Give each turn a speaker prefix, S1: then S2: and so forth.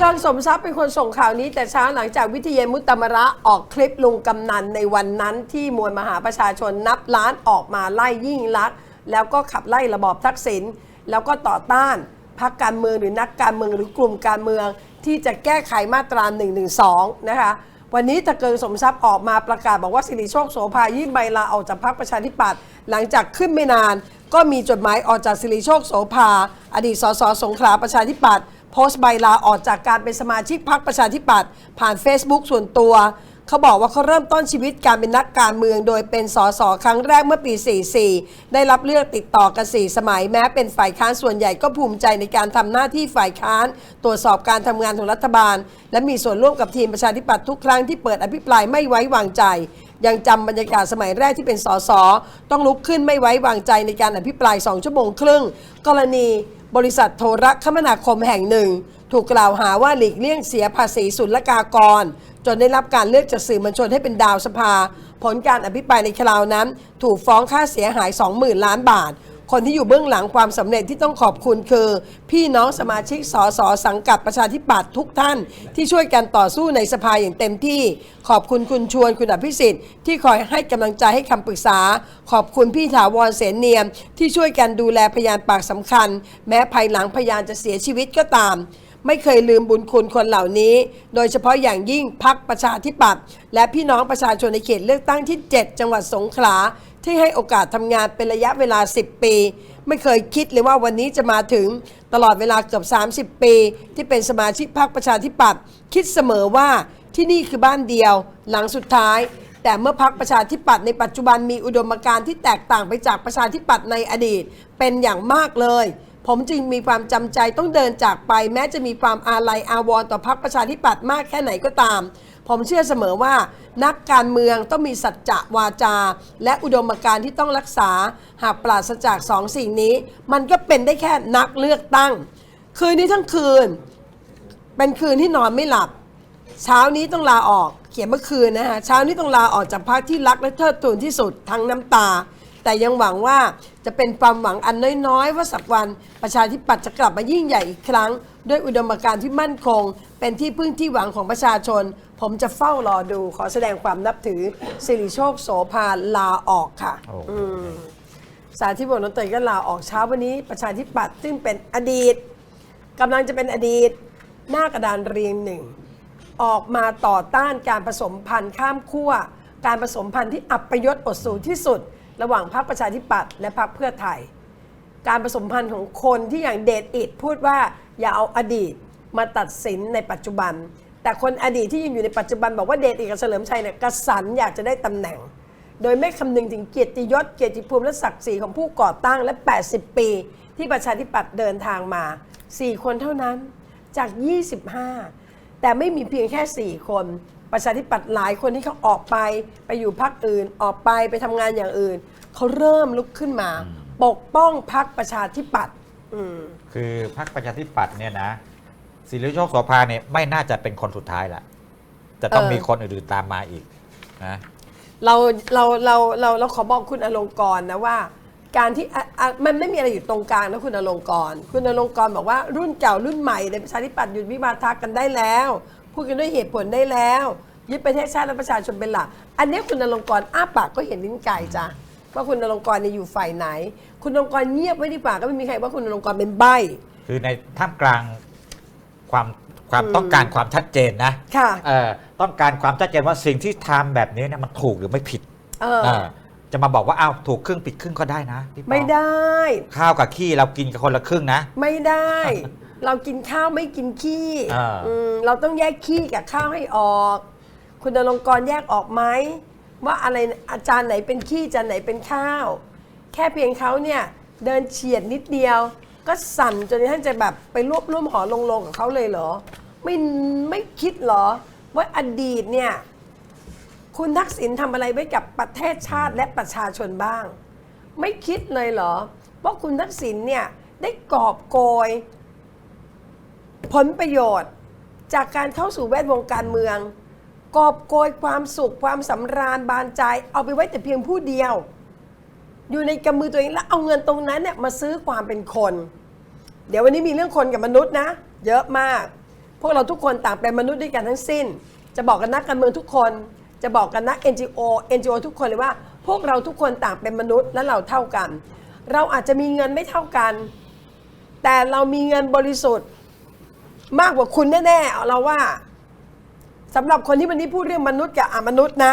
S1: จรสมทรัพย์เป็นคนส่งข่าวนี้ แต่เช้าหลังจากวิทยามุตตมระออกคลิปลุงกำนันในวันนั้นที่มวลมหาประชาชนนับล้านออกมาไล่ยิ่งลักษณ์แล้วก็ขับไล่ระบอบทักษิณแล้วก็ต่อต้านพรรคการเมืองหรือนักการเมืองหรือกลุ่มการเมืองที่จะแก้ไขมาตรา1นึนะคะ วันนี้ตะเกิงสมทรัพย์ออกมาประกาศบอกว่าสิริโชคโสภายื่นใบลาออกจากพรรคประชาธิปัตย์หลังจากขึ้นไม่นาน ก็มีจดหมายออกจากสิริโชคโสภา อดีตสสสงขลาประชาธิปัตย์โพสต์ใบลาออกจากการเป็นสมาชิกพรรคประชาธิปัตย์ผ่าน Facebook ส่วนตัว เขาบอกว่าเขาเริ่มต้นชีวิตการเป็นนักการเมือง โดยเป็นสสครั้งแรกเมื่อปี 44 ได้รับเลือกติดต่อกัน4สมัยแม้เป็นฝ่ายค้านส่วนใหญ่ก็ภูมิใจในการทำหน้าที่ฝ่ายค้าน ตรวจสอบการทำงานของรัฐบาล และมีส่วนร่วมกับทีมประชาธิปัตย์ทุกครั้งที่เปิดอภิปรายไม่ไว้วางใจยังจำบรรยากาศสมัยแรกที่เป็นสสต้องลุกขึ้นไม่ไว้วางใจในการอภิปราย 2 ชั่วโมงครึ่ง กรณีบริษัทโทรคมนาคมแห่งหนึ่ง ถูกกล่าวหาว่าหลีกเลี่ยงเสียภาษีศุลกากร จนได้รับการเลือกจากสื่อมวลชนให้เป็นดาวสภา ผลการอภิปรายในคราวนั้น ถูกฟ้องค่าเสียหาย 20,000 ล้านบาท คนที่อยู่เบื้องหลังความสำเร็จที่ต้องขอบคุณคือ พี่น้องสมาชิกสสสังกัดประชาธิปัตย์ทุกท่าน ที่ช่วยกันต่อสู้ในสภาอย่างเต็มที่ ขอบคุณคุณชวนคุณอภิสิทธิ์ที่คอยให้กำลังใจให้คำปรึกษา ขอบคุณพี่ถาวรเสนเนียม ที่ช่วยกันดูแลพยานปากสำคัญ แม้ภายหลังพยานจะเสียชีวิตก็ตาม ไม่เคยลืมบุญคุณคนเหล่านี้ โดยเฉพาะอย่างยิ่งพักประชาธิปัตย์และพี่น้องประชาชนในเขตเลือกตั้งที่ 7 จังหวัดสงขลา ที่ให้โอกาสทำงานเป็นระยะเวลา 10 ปี ไม่เคยคิดเลยว่าวันนี้จะมาถึงตลอดเวลาเกือบ 30 ปี ที่เป็นสมาชิกพรรคประชาธิปัตย์คิดเสมอว่าที่นี่คือบ้านเดียว หลังสุดท้ายแต่เมื่อพักประชาธิปัตย์ในปัจจุบันมีอุดมการณ์ที่แตกต่างไปจากประชาธิปัตย์ในอดีต เป็นอย่างมากเลย ผมจึงมีความจำใจต้องเดินจากไป แม้จะมีความอาลัยอาวรณ์ต่อพรรคประชาธิปัตย์มากแค่ไหนก็ตาม ผมเชื่อเสมอว่า นักการเมืองต้องมีสัจจะวาจา และอุดมการณ์ที่ต้องรักษา หากปราศจากสองสิ่งนี้ มันก็เป็นได้แค่นักเลือกตั้ง คืนนี้ทั้งคืน เป็นคืนที่นอนไม่หลับ เช้านี้ต้องลาออกเขียนเมื่อคืนนะฮะเช้านี้ต้องลาออกจากพรรคที่รักและเทิดทูนที่สุดทั้งน้ำตา แต่ยังหวังว่าจะเป็นความหวังอันน้อยๆ ว่าสักวันประชาธิปัตย์จะกลับมายิ่งใหญ่อีกครั้ง ด้วยอุดมการณ์ที่มั่นคง เป็นที่พึ่งที่หวังของประชาชน ผมจะเฝ้ารอดูขอแสดงความนับถือสิริโชคโสภาลาออกค่ะ
S2: โอ้
S1: สาธิตบนนเตยก็ลาออกเช้าวันนี้ ประชาธิปัตย์ซึ่งเป็นอดีตกำลังจะเป็นอดีต หน้ากระดานเรียงหนึ่งออกมาต่อต้านการผสมพันธุ์ข้ามขั้วการผสมพันธุ์ที่อับประยศอดสูที่สุด ระหว่างพรรคประชาธิปัตย์และพรรคเพื่อไทย การผสมพันธุ์ของคนที่อย่างเดชอิดพูดว่าอย่าเอาอดีตมาตัดสินในปัจจุบัน แต่คนอดีตที่ยังอยู่ในปัจจุบันบอกว่าเดชอิดกับเฉลิมชัยเนี่ยกระสันอยากจะได้ตำแหน่ง โดยไม่คำนึงถึงเกียรติยศเกียรติภูมิและศักดิ์ศรีของผู้ก่อตั้งและ 80 ปี ที่ประชาธิปัตย์เดินทางมา 4 คนเท่านั้นจาก 25 แต่ไม่มีเพียงแค่ 4 คน ประชาธิปัตย์หลายคนที่เขาออกไปไปอยู่พรรคอื่น ออกไปไปทำงานอย่างอื่น เขาเริ่มลุกขึ้นมา ปกป้องพรรคประชาธิปัตย์อืม
S2: คือพรรคประชาธิปัตย์เนี่ยนะสิริโชคโสภาเนี่ยไม่น่าจะเป็นคนสุดท้ายละจะต้อง
S1: เออ
S2: มีคนอื่นๆตามมาอีกนะ
S1: เราเราเราเราเราขอบอกคุณอลงกรณ์นะว่า การที่อะอะมันไม่มีอะไรอยู่ตรงกลางนะคุณอลงกรณ์คุณอลงกรณ์บอกว่ารุ่นเก่ารุ่นใหม่ในประชาธิปัตย์หยุดวิวาทะกันได้แล้ว พูดกันด้วยเหตุผลได้แล้วยึดประเทศชาติและประชาชนเป็นหลัก อันนี้คุณอลงกรณ์อ้าปากก็เห็นลิ้นไก่จ้ะว่าคุณอลงกรณ์เนี่ยอยู่ฝ่ายไหน คุณอลงกรณ์เงียบไว้ดีกว่าก็ไม่มีใครว่าคุณอลงกรณ์เป็นใบ้
S2: คือในท่ามกลางความความต้องการความชัดเจนนะ
S1: ค่ะ
S2: เอ่อต้องการความชัดเจนว่าสิ่งที่ทำแบบนี้เนี่ยมันถูกหรือไม่ผิด
S1: เออ
S2: เออจะมาบอกว่าอ้าวถูกครึ่งผิดครึ่งก็ได้นะพี่ปอ
S1: ไม่ได้
S2: ข้าวกับขี้เรากินกันคนละครึ่งนะ
S1: ไม่ได้ เรากินข้าวไม่กินขี้
S2: อ่า
S1: อืมเราต้องแยกขี้กับข้าวให้ออก คุณดลงกรณ์แยกออกไหมว่าอะไรอาจารย์ไหนเป็นขี้อาจารย์ไหนเป็นข้าว แค่เพียงเขาเนี่ยเดินเฉียดนิดเดียว ก็สั่นจนท่านจะแบบไปรวบรวมหอลงลงกับเขาเลยเหรอ ไม่ไม่คิดเหรอ ว่าอดีตเนี่ย คุณทักษิณทำอะไรไว้กับประเทศชาติและประชาชนบ้าง ไม่คิดเลยเหรอว่าคุณทักษิณเนี่ยได้กอบโกย ผลประโยชน์จากการเข้าสู่แวดวงการเมือง กอบโกยความสุขความสำราญบานใจ เอาไปไว้แต่เพียงผู้เดียว อยู่ในกำมือตัวเองแล้วเอาเงินตรงนั้นเนี่ยมาซื้อความเป็นคน เดี๋ยววันนี้มีเรื่องคนกับมนุษย์นะ เยอะมาก พวกเราทุกคนต่างเป็นมนุษย์ด้วยกันทั้งสิ้น จะบอกกันนักการเมืองทุกคน จะบอกกันนัก NGO NGO ทุกคนเลยว่า พวกเราทุกคนต่างเป็นมนุษย์และเราเท่ากัน เราอาจจะมีเงินไม่เท่ากัน แต่เรามีเงินบริสุทธิ์ มากกว่าคุณแน่ๆเอาเราว่าสำหรับคนที่วันนี้พูดเรื่องมนุษย์กับอมนุษย์นะ